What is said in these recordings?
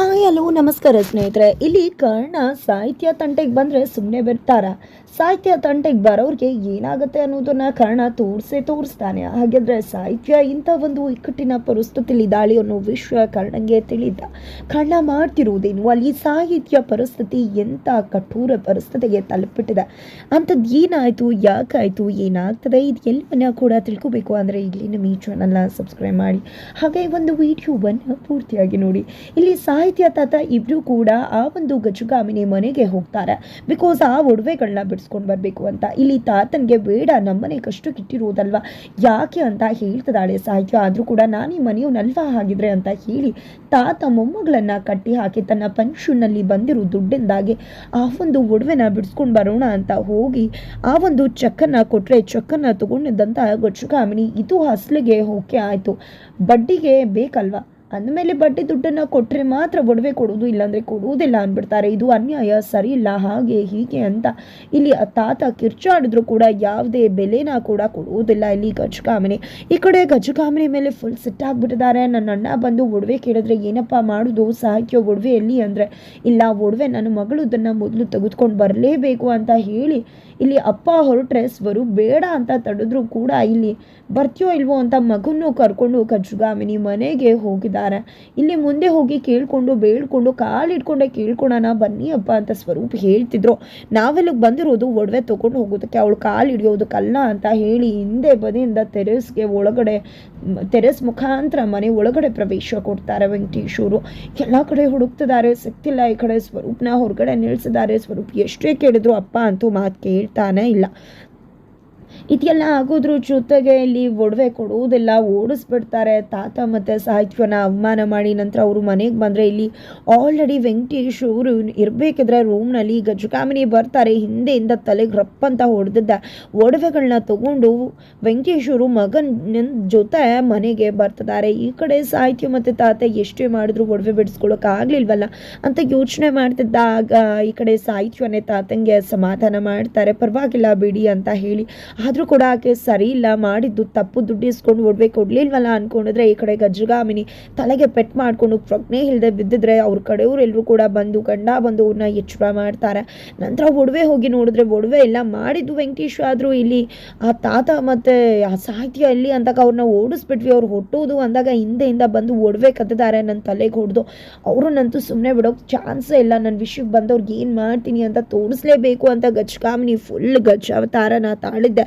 Hi, hello, ನಮಸ್ಕಾರ ಸ್ನೇಹಿತರೆ. ಇಲ್ಲಿ ಕರ್ಣ ಸಾಹಿತ್ಯ ತಂಟೆಗೆ ಬಂದರೆ ಸುಮ್ಮನೆ ಬಿಡ್ತಾರ. ಸಾಹಿತ್ಯ ತಂಟೆಗೆ ಬರೋರಿಗೆ ಏನಾಗುತ್ತೆ ಅನ್ನೋದನ್ನ ಕರ್ಣ ತೋರಿಸೇ ತೋರಿಸ್ತಾನೆ. ಹಾಗಾದ್ರೆ ಸಾಹಿತ್ಯ ಇಂಥ ಒಂದು ಇಕ್ಕಟ್ಟಿನ ಪರಿಸ್ಥಿತಿಲಿ ದಾಳಿ ಅನ್ನೋ ವಿಷಯ ಕರ್ಣಂಗೆ ತಿಳಿದ. ಕರ್ಣ ಮಾಡ್ತಿರುವುದೇನು ಅಲ್ಲಿ ಸಾಹಿತ್ಯ ಪರಿಸ್ಥಿತಿ ಎಂಥ ಕಠೋರ ಪರಿಸ್ಥಿತಿಗೆ ತಲುಪಿಟ್ಟಿದೆ. ಅಂಥದ್ದು ಏನಾಯಿತು? ಯಾಕಾಯಿತು ಏನಾಗ್ತದೆ? ಇದು ಎಲ್ಲವನ್ನ ಕೂಡ ತಿಳ್ಕೊಬೇಕು. ಅಂದರೆ ಇಲ್ಲಿ ನಮ್ಮ ಈ ಚಾನಲ್ನ ಸಬ್ಸ್ಕ್ರೈಬ್ ಮಾಡಿ. ಹಾಗೆ ಒಂದು ವಿಡಿಯೋವನ್ನು ಪೂರ್ತಿಯಾಗಿ ನೋಡಿ. ಇಲ್ಲಿ ಸಾಹಿತ್ಯ ತಾತ ಇಬ್ರು ಕೂಡ ಆ ಒಂದು ಗಜುಗಾಮಿನಿ ಮನೆಗೆ ಹೋಗ್ತಾರೆ. ಬಿಕಾಸ್ ಆ ಒಡವೆಗಳನ್ನ ಬಿಡಿಸ್ಕೊಂಡು ಬರಬೇಕು ಅಂತ. ಇಲ್ಲಿ ತಾತನಿಗೆ ಬೇಡ, ನಮ್ಮನೆ ಕಷ್ಟಕ್ಕಿಟ್ಟಿರುವುದಲ್ವಾ ಯಾಕೆ ಅಂತ ಹೇಳ್ತದಾಳೆ ಸಾಹಿತ್ಯ. ಆದರೂ ಕೂಡ ನಾನು ಈ ಮನೆಯವನಲ್ವಾ ಹಾಗಿದ್ರೆ ಅಂತ ಹೇಳಿ ತಾತ ಮೊಮ್ಮಗಳನ್ನ ಕಟ್ಟಿ ಹಾಕಿ ತನ್ನ ಪೆನ್ಷನ್ನಲ್ಲಿ ಬಂದಿರೋ ದುಡ್ಡಿಂದಾಗಿ ಆ ಒಂದು ಒಡವೆನ ಬಿಡಿಸ್ಕೊಂಡು ಬರೋಣ ಅಂತ ಹೋಗಿ ಆ ಒಂದು ಚಕ್ಕನ್ನ ಕೊಟ್ಟರೆ ಚಕ್ಕನ್ನ ತಗೊಂಡಿದ್ದಂಥ ಗಜುಗಾಮಿನಿ ಇದು ಹಸ್ಲಿಗೆ ಓಕೆ ಆಯಿತು. ಬಡ್ಡಿಗೆ ಬೇಕಲ್ವಾ? ಅಂದಮೇಲೆ ಬಡ್ಡಿ ದುಡ್ಡನ್ನು ಕೊಟ್ಟರೆ ಮಾತ್ರ ಒಡವೆ ಕೊಡೋದು ಇಲ್ಲಾಂದರೆ ಕೊಡುವುದಿಲ್ಲ ಅಂದ್ಬಿಡ್ತಾರೆ. ಇದು ಅನ್ಯಾಯ ಸರಿ ಇಲ್ಲ ಹಾಗೆ ಹೀಗೆ ಅಂತ. ಇಲ್ಲಿ ತಾತ ಕಿರ್ಚಾಡಿದ್ರು ಕೂಡ ಯಾವುದೇ ಬೆಲೆನ ಕೂಡ ಕೊಡುವುದಿಲ್ಲ ಇಲ್ಲಿ ಗಜಕಾಮನೆ ಈ ಕಡೆ ಗಜಕಾಮನೆ ಮೇಲೆ ಫುಲ್ ಸಿಟ್ಟಾಗ್ಬಿಟ್ಟಿದ್ದಾರೆ ನನ್ನ ಅಣ್ಣ ಬಂದು ಒಡವೆ ಕೇಳಿದ್ರೆ, ಏನಪ್ಪ ಮಾಡೋದು? ಸಾಹಿತ್ಯ ಒಡವೆ ಎಲ್ಲಿ ಅಂದರೆ? ಇಲ್ಲ, ಒಡವೆ ನನ್ನ ಮಗಳದನ್ನು ಮೊದಲು ತೆಗೆದುಕೊಂಡು ಬರಲೇಬೇಕು ಅಂತ ಹೇಳಿ, ಇಲ್ಲಿ ಅಪ್ಪ ಹೊರಟ್ರೆ ಸ್ವರು ಬೇಡ ಅಂತ ತಡೆದ್ರು ಕೂಡ ಇಲ್ಲಿ ಬರ್ತೀಯೋ ಇಲ್ವೋ ಅಂತ ಮಗನ್ನು ಕರ್ಕೊಂಡು ಗಜಗಾಮಿನಿ ಮನೆಗೆ ಹೋಗಿದ್ದಾರೆ. ಇಲ್ಲಿ ಮುಂದೆ ಹೋಗಿ ಕೇಳಿಕೊಂಡು ಬೇಳ್ಕೊಂಡು ಕಾಲಿಟ್ಕೊಂಡೆ ಕೇಳ್ಕೊಳೋಣ, ಬನ್ನಿ ಅಪ್ಪ ಅಂತ ಸ್ವರೂಪ್ ಹೇಳ್ತಿದ್ರು. ನಾವೆಲ್ಲಿಗೆ ಬಂದಿರೋದು ಒಡವೆ ತೊಗೊಂಡು ಹೋಗೋದಕ್ಕೆ, ಅವಳು ಕಾಲು ಹಿಡಿಯೋದಕ್ಕಲ್ಲ ಅಂತ ಹೇಳಿ ಹಿಂದೆ ಬದಿಯಿಂದ ತೆರೆಸ್ಗೆ ಒಳಗಡೆ, ತೆರೆಸ್ ಮುಖಾಂತರ ಮನೆ ಒಳಗಡೆ ಪ್ರವೇಶ ಕೊಡ್ತಾರೆ ವೆಂಕಟೇಶ್ವರು ಎಲ್ಲ ಕಡೆ ಹುಡುಕ್ತಿದ್ದಾರೆ, ಸಿಗ್ತಿಲ್ಲ ಈ ಕಡೆ ಸ್ವರೂಪ್ನ, ಹೊರಗಡೆ ನಿಲ್ಲಿಸಿದ್ದಾರೆ ಸ್ವರೂಪ್ ಎಷ್ಟೇ ಕೇಳಿದ್ರು ಅಪ್ಪ ಅಂತೂ ಮಾತು ಕೇಳ್ತಾನೆ ಇಲ್ಲ. ಇದೆಲ್ಲ ಆಗೋದ್ರ ಜೊತೆಗೆ ಇಲ್ಲಿ ಒಡವೆ ಕೊಡುವುದೆಲ್ಲ ಓಡಿಸ್ಬಿಡ್ತಾರೆ. ತಾತ ಮತ್ತು ಸಾಹಿತ್ಯನ ಅವಮಾನ ಮಾಡಿ ನಂತರ ಅವರು ಮನೆಗೆ ಬಂದರೆ ಇಲ್ಲಿ ಆಲ್ರೆಡಿ ವೆಂಕಟೇಶ್ ಅವರು ಇರಬೇಕಿದ್ರೆ ರೂಮ್ನಲ್ಲಿ ಗಜಕಾಮಿನಿ ಬರ್ತಾರೆ. ಹಿಂದೆಯಿಂದ ತಲೆಗೆ ರಪ್ಪಂತ ಹೊಡೆದಿದ್ದ ಒಡವೆಗಳನ್ನ ತಗೊಂಡು ವೆಂಕಟೇಶ್ ಅವರು ಮಗನ ಜೊತೆ ಮನೆಗೆ ಬರ್ತಿದ್ದಾರೆ. ಈ ಕಡೆ ಸಾಹಿತ್ಯ ಮತ್ತು ತಾತ ಎಷ್ಟೇ ಮಾಡಿದ್ರು ಒಡವೆ ಬಿಡಿಸ್ಕೊಳ್ಳೋಕ್ಕಾಗಲಿಲ್ವಲ್ಲ ಅಂತ ಯೋಚನೆ ಮಾಡ್ತಿದ್ದ. ಆಗ ಈ ಕಡೆ ಸಾಹಿತ್ಯನೇ ತಾತಂಗೆ ಸಮಾಧಾನ ಮಾಡ್ತಾರೆ. ಪರವಾಗಿಲ್ಲ ಬಿಡಿ ಅಂತ ಹೇಳಿ ಆದರೂ ಕೂಡ ಆಕೆ ಸರಿ ಇಲ್ಲ, ಮಾಡಿದ್ದು ತಪ್ಪು, ದುಡ್ಡು ಇಸ್ಕೊಂಡು ಒಡವೆ ಕೊಡ್ಲಿಲ್ವಲ್ಲ ಅಂದ್ಕೊಂಡಿದ್ರೆ ಈ ಕಡೆ ಗಜ್ಜಗಾಮಿನಿ ತಲೆಗೆ ಪೆಟ್ ಮಾಡಿಕೊಂಡು ಪ್ರಜ್ಞೆ ಇಲ್ಲದೆ ಬಿದ್ದಿದ್ರೆ ಅವ್ರ ಕಡೆಯವರೆಲ್ಲರೂ ಕೂಡ ಬಂದು ಗಂಡ ಬಂದು ಅವ್ರನ್ನ ಎಚ್ಚರ ಮಾಡ್ತಾರೆ. ನಂತರ ಒಡವೆ ಹೋಗಿ ನೋಡಿದ್ರೆ ಒಡವೆ ಇಲ್ಲ, ಮಾಡಿದ್ದು ವೆಂಕಟೇಶ್ ಆದರೂ ಇಲ್ಲಿ ಆ ತಾತ ಮತ್ತು ಆ ಸಾಹಿತ್ಯ ಇಲ್ಲಿ ಅಂದಾಗ ಅವ್ರನ್ನ ಓಡಿಸ್ಬಿಟ್ವಿ, ಅವ್ರು ಹೊಟ್ಟೋದು ಅಂದಾಗ ಹಿಂದೆಯಿಂದ ಬಂದು ಒಡವೆ ಕದ್ದಿದ್ದಾರೆ ನನ್ನ ತಲೆಗೆ ಹೊಡೆದು. ಅವ್ರನ್ನಂತೂ ಸುಮ್ಮನೆ ಬಿಡೋಕೆ ಚಾನ್ಸೇ ಇಲ್ಲ, ನನ್ನ ವಿಷಯಕ್ಕೆ ಬಂದವ್ರಿಗೆ ಏನು ಮಾಡ್ತೀನಿ ಅಂತ ತೋರಿಸ್ಲೇಬೇಕು ಅಂತ ಗಜ್ಕಾಮಿನಿ ಫುಲ್ ಗಜ್ ಅವತಾರನ ತಾಳಿದ್ದೆ.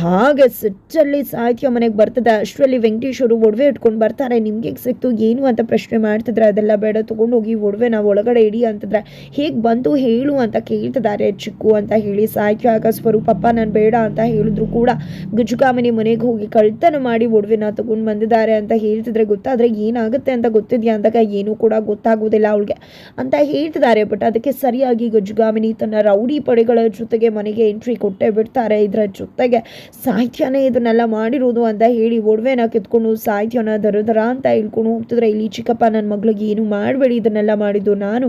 ಹಾಗೆ ಸಿಟ್ಟಲ್ಲಿ ಸಾಹಿತ್ಯ ಮನೆಗೆ ಬರ್ತದೆ. ಅಷ್ಟರಲ್ಲಿ ವೆಂಕಟೇಶ್ವರು ಒಡವೆ ಇಟ್ಕೊಂಡು ಬರ್ತಾರೆ. ನಿಮ್ಗೆ ಸಿಕ್ತು, ಏನು ಅಂತ ಪ್ರಶ್ನೆ ಮಾಡ್ತಿದ್ರೆ, ಅದೆಲ್ಲ ಬೇಡ, ತೊಗೊಂಡೋಗಿ ಒಡವೆ ನಾವು ಒಳಗಡೆ ಇಡಿ ಅಂತಂದ್ರೆ, ಹೇಗೆ ಬಂದು ಹೇಳು ಅಂತ ಕೇಳ್ತಿದ್ದಾರೆ ಚಿಕ್ಕು ಅಂತ ಹೇಳಿ. ಸಾಹಿತ್ಯ ಆಗ ಸ್ವರೂಪಪ್ಪ, ನಾನು ಬೇಡ ಅಂತ ಹೇಳಿದ್ರು ಕೂಡ ಗುಜುಕಾಮನಿ ಮನೆಗೆ ಹೋಗಿ ಕಳ್ತನ ಮಾಡಿ ಒಡವೆನ ತಗೊಂಡು ಬಂದಿದ್ದಾರೆ ಅಂತ ಹೇಳ್ತಿದ್ರೆ ಗೊತ್ತಾದರೆ ಏನಾಗುತ್ತೆ ಅಂತ ಗೊತ್ತಿದ್ಯಾ ಅಂದಾಗ ಏನೂ ಕೂಡ ಗೊತ್ತಾಗೋದಿಲ್ಲ ಅವಳಿಗೆ ಅಂತ ಹೇಳ್ತಿದ್ದಾರೆ. ಬಟ್ ಅದಕ್ಕೆ ಸರಿಯಾಗಿ ಗಜುಗಾಮಿನಿ ತನ್ನ ರೌಡಿ ಪಡೆಗಳ ಜೊತೆಗೆ ಮನೆಗೆ ಎಂಟ್ರಿ ಕೊಟ್ಟೇ ಬಿಡ್ತಾರೆ. ಜೊತೆಗೆ ಸಾಹಿತ್ಯನೇ ಇದನ್ನೆಲ್ಲ ಮಾಡಿರೋದು ಅಂತ ಹೇಳಿ ಒಡವೆನ ಕಿತ್ಕೊಂಡು ಸಾಹಿತ್ಯನ ದರ ಅಂತ ಹೇಳ್ಕೊಂಡು ಹೋಗ್ತಿದ್ರೆ, ಇಲ್ಲಿ ಚಿಕ್ಕಪ್ಪ ನನ್ನ ಮಗಳಿಗೆ ಏನು ಮಾಡಬೇಡಿ ಇದನ್ನೆಲ್ಲ ಮಾಡಿದ್ದು. ನಾನು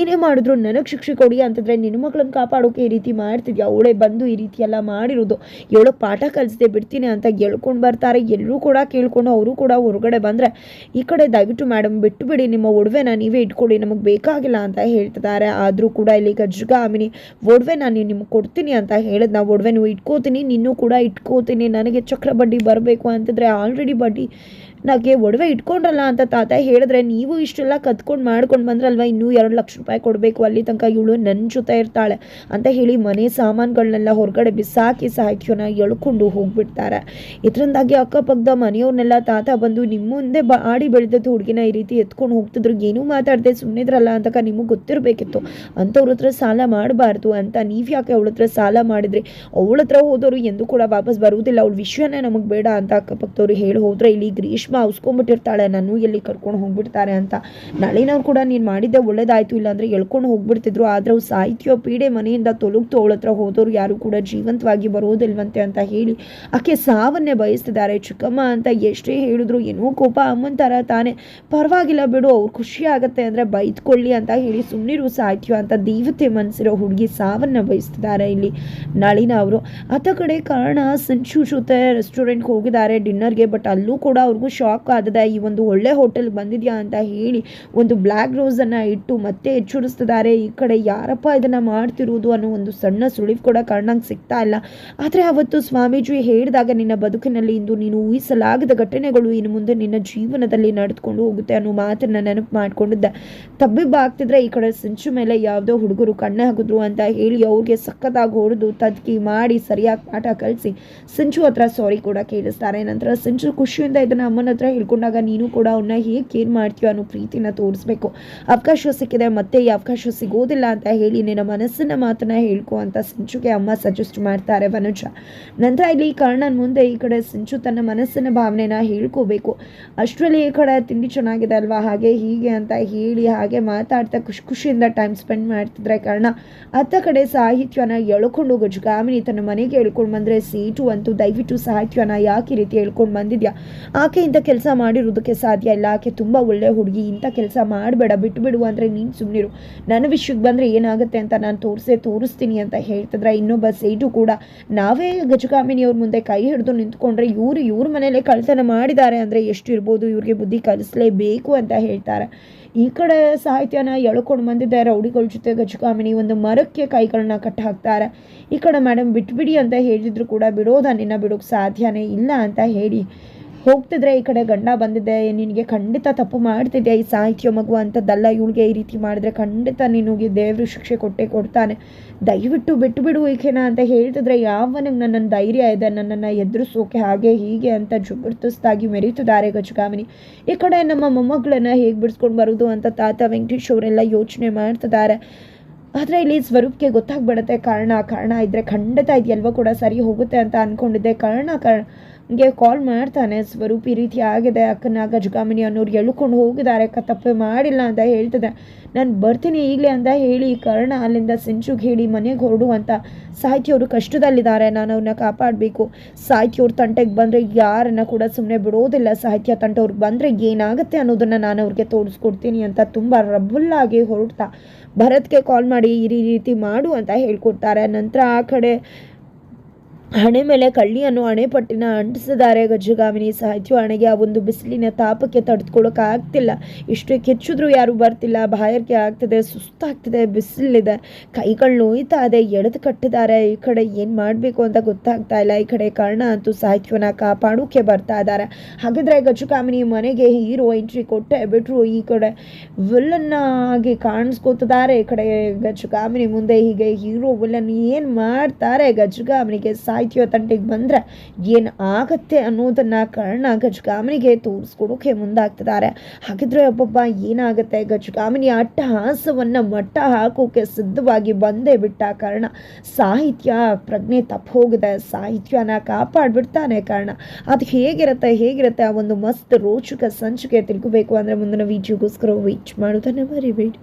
ಏನೇ ಮಾಡಿದ್ರು ನನಗೆ ಶಿಕ್ಷೆ ಕೊಡಿ ಅಂತಂದ್ರೆ, ನಿನ್ನ ಮಗಳನ್ನ ಕಾಪಾಡೋಕೆ ಈ ರೀತಿ ಮಾಡ್ತಿದ್ಯಾ? ಅವಳೇ ಬಂದು ಈ ರೀತಿ ಎಲ್ಲ ಮಾಡಿರೋದು. ಇವಳು ಪಾಠ ಕಲಿಸದೆ ಬಿಡ್ತೀನಿ ಅಂತ ಹೇಳ್ಕೊಂಡು ಬರ್ತಾರೆ. ಎಲ್ಲರೂ ಕೂಡ ಕೇಳ್ಕೊಂಡು ಅವರು ಕೂಡ ಹೊರಗಡೆ ಬಂದರೆ, ಈ ಕಡೆ ದಯವಿಟ್ಟು ಮೇಡಮ್ ಬಿಟ್ಟು ಬಿಡಿ ನಿಮ್ಮ ಒಡವೆನ ನೀವೇ ಇಟ್ಕೊಳ್ಳಿ ನಮಗೆ ಬೇಕಾಗಿಲ್ಲ ಅಂತ ಹೇಳ್ತಿದ್ದಾರೆ. ಆದರೂ ಕೂಡ ಇಲ್ಲಿ ಗಜ್ಗಾಮಿನಿ ಒಡವೆ ನಾನು ನಿಮ್ಗೆ ಕೊಡ್ತೀನಿ ಅಂತ ಹೇಳಿದ್ ನಾವು ಒಡವೆ ನೀವು ಇಟ್ಕೋತೀನಿ ನಿನ್ನೂ ಕೂಡ ಇಟ್ಕೋತೀನಿ ನನಗೆ ಚಕ್ರ ಬಡ್ಡಿ ಬರಬೇಕು ಅಂತಂದರೆ ಆಲ್ರೆಡಿ ಬಡ್ಡಿ ನನಗೆ ಒಡವೆ ಇಟ್ಕೊಂಡ್ರಲ್ಲ ಅಂತ ತಾತ ಹೇಳಿದ್ರೆ, ನೀವು ಇಷ್ಟೆಲ್ಲ ಕತ್ಕೊಂಡು ಮಾಡ್ಕೊಂಡು ಬಂದ್ರಲ್ವ? ಇನ್ನೂ ಎರಡು ಲಕ್ಷ ರೂಪಾಯಿ ಕೊಡಬೇಕು, ಅಲ್ಲಿ ತನಕ ಇವಳು ನನ್ನ ಜೊತೆ ಇರ್ತಾಳೆ ಅಂತ ಹೇಳಿ ಮನೆ ಸಾಮಾನುಗಳನ್ನೆಲ್ಲ ಹೊರಗಡೆ ಬಿಸಾಕಿ ಸಾಹಿತ್ಯನ ಎಳ್ಕೊಂಡು ಹೋಗ್ಬಿಡ್ತಾರೆ. ಇದರಿಂದಾಗಿ ಅಕ್ಕಪಕ್ಕದ ಮನೆಯವ್ರನ್ನೆಲ್ಲ ತಾತ ಬಂದು ನಿಮ್ಮ ಮುಂದೆ ಬ ಆಡಿ ಬೆಳೆದದ್ದು ಹುಡುಗಿನ ಈ ರೀತಿ ಎತ್ಕೊಂಡು ಹೋಗ್ತಿದ್ರು, ಏನೂ ಮಾತಾಡದೆ ಸುಮ್ಮನಿದ್ರಲ್ಲ ಅಂತಕ ನಿಮಗೆ ಗೊತ್ತಿರಬೇಕಿತ್ತು. ಅಂಥವ್ರ ಹತ್ರ ಸಾಲ ಮಾಡಬಾರ್ದು ಅಂತ ನೀವು ಯಾಕೆ ಅವಳ ಹತ್ರ ಸಾಲ ಮಾಡಿದ್ರಿ? ಅವಳ ಹತ್ರ ಹೋದವರು ಎಂದೂ ಕೂಡ ವಾಪಸ್ ಬರುವುದಿಲ್ಲ, ಅವಳ ವಿಷಯನೇ ನಮಗೆ ಬೇಡ ಅಂತ ಅಕ್ಕಪಕ್ಕದವ್ರು ಹೇಳಿ ಹೋದ್ರೆ, ಇಲ್ಲಿ ಗ್ರೀಷ್ಮ ಉಸ್ಕೊಂಡ್ಬಿಟ್ಟಿರ್ತಾಳೆ ನಾನು ಎಲ್ಲಿ ಕರ್ಕೊಂಡು ಹೋಗ್ಬಿಡ್ತಾರೆ ಅಂತ. ನಳಿನವ್ರು ಕೂಡ ನೀನು ಮಾಡಿದ್ದೆ ಒಳ್ಳೇದಾಯಿತು, ಇಲ್ಲಾಂದ್ರೆ ಎಳ್ಕೊಂಡು ಹೋಗ್ಬಿಡ್ತಿದ್ರು. ಆದರೆ ಅವ್ರು ಸಾಹಿತ್ಯ ಪೀಡೆ ಮನೆಯಿಂದ ತೊಲಗ್ತು, ಅವಳ ಹತ್ರ ಹೋದವ್ರು ಯಾರು ಕೂಡ ಜೀವಂತವಾಗಿ ಬರೋದಿಲ್ವಂತೆ ಅಂತ ಹೇಳಿ ಆಕೆ ಸಾವನ್ನೇ ಬಯಸ್ತಿದ್ದಾರೆ. ಚಿಕ್ಕಮ್ಮ ಅಂತ ಎಷ್ಟೇ ಹೇಳಿದ್ರು, ಏನೋ ಕೋಪ ಅಮ್ಮನ ಥರ ತಾನೇ. ಪರವಾಗಿಲ್ಲ ಬಿಡು, ಅವ್ರು ಖುಷಿ ಆಗುತ್ತೆ ಅಂದರೆ ಬೈದ್ಕೊಳ್ಳಿ ಅಂತ ಹೇಳಿ ಸುಮ್ಮನಿರು ಸಾಹಿತ್ಯ ಅಂತ ದೇವತೆ ಮನಸ್ಸಿರೋ ಹುಡುಗಿ ಸಾವನ್ನ ಬಯಸ್ತಿದ್ದಾರೆ ಇಲ್ಲಿ. ನಳಿನ ಅವರು ಆತ ಕಡೆ ಕಾರಣ, ಸಂಚು ಜೊತೆ ರೆಸ್ಟೋರೆಂಟ್ಗೆ ಹೋಗಿದ್ದಾರೆ ಡಿನ್ನರ್ಗೆ ಬಟ್ ಅಲ್ಲೂ ಕೂಡ ಅವ್ರಿಗೂ ಶಾಕ್ ಆದದ, ಈ ಒಂದು ಒಳ್ಳೆ ಹೋಟೆಲ್ ಬಂದಿದ್ಯಾ ಅಂತ ಹೇಳಿ ಒಂದು ಬ್ಲ್ಯಾಕ್ ರೋಸನ್ನು ಇಟ್ಟು ಮತ್ತೆ ಎಚ್ಚರಿಸ್ತಿದ್ದಾರೆ ಈ ಕಡೆ ಯಾರಪ್ಪ ಇದನ್ನು ಮಾಡ್ತಿರುವುದು ಅನ್ನೋ ಒಂದು ಸಣ್ಣ ಸುಳಿವು ಕೂಡ ಕಾರಣಕ್ಕೆ ಸಿಗ್ತಾ ಇಲ್ಲ. ಆದರೆ ಅವತ್ತು ಸ್ವಾಮೀಜಿ ಹೇಳಿದಾಗ, ನಿನ್ನ ಬದುಕಿನಲ್ಲಿ ಇಂದು ನೀನು ಊಹಿಸಲಾಗದ ಘಟನೆಗಳು ಇನ್ನು ಮುಂದೆ ನಿನ್ನ ಜೀವನದಲ್ಲಿ ನಡೆದುಕೊಂಡು ಹೋಗುತ್ತೆ ಅನ್ನೋ ಮಾತನ್ನು ನೆನಪು ಮಾಡಿಕೊಂಡಿದ್ದೆ. ತಬ್ಬಿಬ್ಬ ಆಗ್ತಿದ್ರೆ ಈ ಕಡೆ ಸಿಂಚು ಮೇಲೆ ಯಾವುದೋ ಹುಡುಗರು ಕಣ್ಣೆ ಹಾಕಿದ್ರು ಅಂತ ಹೇಳಿ ಅವ್ರಿಗೆ ಸಖತ್ತಾಗಿ ಹೊಡೆದು ತದ್ಕಿ ಮಾಡಿ ಸರಿಯಾಗಿ ಪಾಠ ಕಲಿಸಿ ಸಿಂಚು ಹತ್ರ ಸಾರಿ ಕೂಡ ಕೇಳಿಸ್ತಾರೆ. ನಂತರ ಸಿಂಚು ಖುಷಿಯಿಂದ ಇದನ್ನು ಅಮ್ಮನ ಹತ್ರ ಹೇಳ್ಕೊಂಡಾಗ ನೀನು ಕೂಡ ಅವನ್ನ ಹೇಗೆ ಕೇರ್ ಮಾಡ್ತೀಯೋ ಅನ್ನೋ ಪ್ರೀತಿನ ತೋರಿಸ್ಬೇಕು. ಅವಕಾಶ ಸಿಕ್ಕಿದೆ, ಮತ್ತೆ ಈ ಅವಕಾಶ ಸಿಗೋದಿಲ್ಲ ಅಂತ ಹೇಳಿ ನಿನ್ನ ಮನಸ್ಸಿನ ಮಾತನ್ನ ಹೇಳ್ಕೊ ಅಂತ ಸಿಂಚುಗೆ ಅಮ್ಮ ಸಜೆಸ್ಟ್ ಮಾಡ್ತಾರೆ ವನುಜ. ನಂತರ ಇಲ್ಲಿ ಕರ್ಣನ್ ಮುಂದೆ ಈ ಕಡೆ ಸಿಂಚು ತನ್ನ ಮನಸ್ಸಿನ ಭಾವನೆನ ಹೇಳ್ಕೋಬೇಕು. ಅಷ್ಟರಲ್ಲಿ ಈ ಕಡೆ ತಿಂಡಿ ಚೆನ್ನಾಗಿದೆ ಅಲ್ವಾ? ಹಾಗೆ ಹೀಗೆ ಅಂತ ಹೇಳಿ ಹಾಗೆ ಮಾತಾಡ್ತಾ ಖುಷಿ ಖುಷಿಯಿಂದ ಟೈಮ್ ಸ್ಪೆಂಡ್ ಮಾಡ್ತಿದ್ರೆ ಕರ್ಣ. ಅತ್ತ ಕಡೆ ಸಾಹಿತ್ಯನ ಎಳ್ಕೊಂಡು ಗಜಗಾಮಿನಿ ತನ್ನ ಮನೆಗೆ ಹೇಳ್ಕೊಂಡು ಬಂದರೆ ಸೀಟು ಅಂತೂ ದಯವಿಟ್ಟು ಸಾಹಿತ್ಯನ ಯಾಕೆ ರೀತಿ ಹೇಳ್ಕೊಂಡು ಬಂದಿದ್ಯಾ? ಆಕೆ ಇಂಥ ಕೆಲಸ ಮಾಡಿರೋದಕ್ಕೆ ಸಾಧ್ಯ ಇಲ್ಲ. ಆಕೆ ತುಂಬ ಒಳ್ಳೆ ಹುಡುಗಿ. ಇಂಥ ಕೆಲಸ ಮಾಡಬೇಡ, ಬಿಟ್ಬಿಡು ಅಂದರೆ ನೀನು ಸುಮ್ಮನಿರು ನನ್ನ ವಿಷಯಕ್ಕೆ ಬಂದರೆ ಏನಾಗುತ್ತೆ ಅಂತ ನಾನು ತೋರಿಸೇ, ತೋರಿಸ್ತೀನಿ ಅಂತ ಹೇಳ್ತಿದ್ರೆ ಇನ್ನೊಬ್ಬ ಸೇಟು ಕೂಡ ನಾವೇ ಗಜಗಾಮಿನಿಯವ್ರ ಮುಂದೆ ಕೈ ಹಿಡಿದು ನಿಂತ್ಕೊಂಡ್ರೆ ಇವರು ಇವ್ರ ಮನೇಲೆ ಕಳ್ತನ ಮಾಡಿದ್ದಾರೆ ಅಂದರೆ ಎಷ್ಟು ಇರ್ಬೋದು, ಇವ್ರಿಗೆ ಬುದ್ಧಿ ಕಲಿಸಲೇಬೇಕು ಅಂತ ಹೇಳ್ತಾರೆ. ಈ ಕಡೆ ಸಾಹಿತ್ಯನ ಎಳ್ಕೊಂಡು ಬಂದಿದ್ದಾರೆ ರೌಡಿಗಳ ಜೊತೆ ಗಜಗಾಮಿನಿ ಒಂದು ಮರಕ್ಕೆ ಕೈಗಳನ್ನ ಕಟ್ಟಿ ಹಾಕ್ತಾರೆ. ಈ ಕಡೆ ಮೇಡಮ್ ಬಿಟ್ಬಿಡಿ ಅಂತ ಹೇಳಿದ್ರು ಕೂಡ ಬಿಡೋದನ್ನ ಬಿಡೋಕ್ಕೆ ಸಾಧ್ಯನೇ ಇಲ್ಲ ಅಂತ ಹೇಳಿ ಹೋಗ್ತಿದ್ರೆ ಈ ಕಡೆ ಗಂಡ ಬಂದಿದೆ, ನಿನಗೆ ಖಂಡಿತ ತಪ್ಪು ಮಾಡ್ತಿದ್ದೆ ಈ ಸಾಹಿತ್ಯ ಮಗು ಅಂಥದ್ದಲ್ಲ ಇವಳಿಗೆ ಈ ರೀತಿ ಮಾಡಿದ್ರೆ ಖಂಡಿತ ನಿನಗೆ ದೇವರು ಶಿಕ್ಷೆ ಕೊಟ್ಟೆ ಕೊಡ್ತಾನೆ. ದಯವಿಟ್ಟು ಬಿಟ್ಟು ಬಿಡು ಈಕೆನ ಅಂತ ಹೇಳ್ತಿದ್ರೆ ಯಾವನಿಗೆ ನನ್ನ ಧೈರ್ಯ ಇದೆ, ನನ್ನನ್ನು ಎದುರಿಸೋಕೆ ಹಾಗೆ ಹೀಗೆ ಅಂತ ಜಬರ್ದಸ್ತಾಗಿ ಮೆರೀತಿದ್ದಾರೆ ಗಜಗಾಮಿನಿ. ಈ ಕಡೆ ನಮ್ಮ ಮೊಮ್ಮಗಳನ್ನು ಹೇಗೆ ಬಿಡಿಸ್ಕೊಂಡು ಬರೋದು ಅಂತ ತಾತ ವೆಂಕಟೇಶ್ ಅವರೆಲ್ಲ ಯೋಚನೆ ಮಾಡ್ತಿದ್ದಾರೆ. ಆದರೆ ಇಲ್ಲಿ ಸ್ವರೂಪಕ್ಕೆ ಗೊತ್ತಾಗ್ಬಿಡುತ್ತೆ, ಕಾರಣ ಕಾರಣ ಇದ್ದರೆ ಖಂಡಿತ ಇದೆಲ್ವ ಕೂಡ ಸರಿ ಹೋಗುತ್ತೆ ಅಂತ ಅಂದ್ಕೊಂಡಿದ್ದೆ ಕಾರಣ ಗೆ ಕಾಲ್ ಮಾಡ್ತಾನೆ, ಸ್ವರೂಪ್, ಈ ರೀತಿ ಆಗಿದೆ, ಅಕ್ಕನ ಗಜಗಾಮಿನಿ ಅನ್ನೋರು ಎಳ್ಕೊಂಡು ಹೋಗಿದ್ದಾರೆ ತಪ್ಪೆ ಮಾಡಿಲ್ಲ ಅಂತ ಹೇಳ್ತಿದೆ ನಾನು ಬರ್ತೀನಿ ಈಗಲೇ ಅಂತ ಹೇಳಿ ಕರ್ಣ ಅಲ್ಲಿಂದ ಸಿಂಚುಗೆ ಹೇಳಿ ಮನೆಗೆ ಹೊರಡು ಅಂತ ಸಾಹಿತ್ಯವರು ಕಷ್ಟದಲ್ಲಿದ್ದಾರೆ. ನಾನು ಅವ್ರನ್ನ ಕಾಪಾಡಬೇಕು. ಸಾಹಿತ್ಯವ್ರ ತಂಟೆಗೆ ಬಂದರೆ ಯಾರನ್ನ ಕೂಡ ಸುಮ್ಮನೆ ಬಿಡೋದಿಲ್ಲ. ಸಾಹಿತ್ಯ ತಂಟವ್ರಿಗೆ ಬಂದರೆ ಏನಾಗುತ್ತೆ ಅನ್ನೋದನ್ನು ನಾನು ಅವ್ರಿಗೆ ತೋರಿಸ್ಕೊಡ್ತೀನಿ ಅಂತ ತುಂಬ ರಬ್ಬುಲ್ಲಾಗಿ ಹೊರಡ್ತಾ, ಭರತ್ಗೆ ಕಾಲ್ ಮಾಡಿ ಈ ರೀತಿ ಮಾಡು ಅಂತ ಹೇಳ್ಕೊಡ್ತಾರೆ. ನಂತರ ಆ ಕಡೆ ಹಣೆ ಮೇಲೆ ಕಳ್ಳಿಯನ್ನು ಅಣೆಪಟ್ಟಿನ ಅಂಟಿಸಿದ್ದಾರೆ. ಗಜಗಾಮಿನಿ ಸಾಹಿತ್ಯ ಹಣೆಗೆ ಆ ಒಂದು ಬಿಸಿಲಿನ ತಾಪಕ್ಕೆ ತಡೆದುಕೊಳ್ಳೋಕೆ ಆಗ್ತಿಲ್ಲ. ಇಷ್ಟು ಕೆಚ್ಚಿದ್ರು ಯಾರು ಬರ್ತಿಲ್ಲ. ಬಾಯರ್ಕೆ ಆಗ್ತಿದೆ, ಸುಸ್ತಾಗ್ತಿದೆ, ಬಿಸಿಲಿದೆ. ಕೈಗಳು ನೋಯ್ತಾ ಇದೆ, ಎಳೆದು ಕಟ್ಟಿದ್ದಾರೆ. ಈ ಕಡೆ ಏನು ಮಾಡಬೇಕು ಅಂತ ಗೊತ್ತಾಗ್ತಾ ಇಲ್ಲ. ಈ ಕಡೆ ಕಾರಣ ಅಂತೂ ಸಾಹಿತ್ಯವನ್ನು ಕಾಪಾಡೋಕೆ ಬರ್ತಾ ಇದ್ದಾರೆ. ಹಾಗಿದ್ರೆ ಗಜಗಾಮಿನಿ ಮನೆಗೆ ಹೀರೋ ಎಂಟ್ರಿ ಕೊಟ್ಟೆ ಬಿಟ್ರು. ಈ ಕಡೆ ವಿಲ್ಲನ್ ಆಗಿ ಕಾಣಿಸ್ಕೋತಿದ್ದಾರೆ. ಈ ಕಡೆ ಗಜಗಾಮಿನಿ ಮುಂದೆ ಹೀಗೆ ಹೀರೋ ವಿಲ್ಲನ್ ಏನು ಮಾಡ್ತಾರೆ ಗಜಗಾಮಿನಿಗೆ ಸಾಹಿತ್ಯ ತಂಡಿಗೆ ಬಂದರೆ ಏನು ಆಗತ್ತೆ ಅನ್ನೋದನ್ನು ಕರ್ಣ ಗಜಗಾಮಿನಿಗೆ ತೋರಿಸ್ಕೊಡೋಕೆ ಮುಂದಾಗ್ತಿದ್ದಾರೆ. ಹಾಗಿದ್ರೆ ಒಬ್ಬೊಬ್ಬ ಏನಾಗುತ್ತೆ? ಗಜಗಾಮಿನಿ ಅಟ್ಟಹಾಸವನ್ನು ಮಟ್ಟ ಹಾಕೋಕೆ ಸಿದ್ಧವಾಗಿ ಬಂದೇ ಬಿಟ್ಟ ಕರ್ಣ. ಸಾಹಿತ್ಯ ಪ್ರಜ್ಞೆ ತಪ್ಪು ಹೋಗಿದೆ. ಸಾಹಿತ್ಯನ ಕಾಪಾಡ್ಬಿಡ್ತಾನೆ ಕರ್ಣ. ಅದು ಹೇಗಿರುತ್ತೆ? ಹೇಗಿರುತ್ತೆ? ಆ ಒಂದು ಮಸ್ತ್ ರೋಚಕ ಸಂಚಿಕೆ ತಿಳ್ಕೋಬೇಕು ಅಂದರೆ ಮುಂದಿನ ವಿಡಿಯೋಗೋಸ್ಕರ ವೀಚ್ ಮಾಡೋದನ್ನು ಮರಿಬೇಡಿ.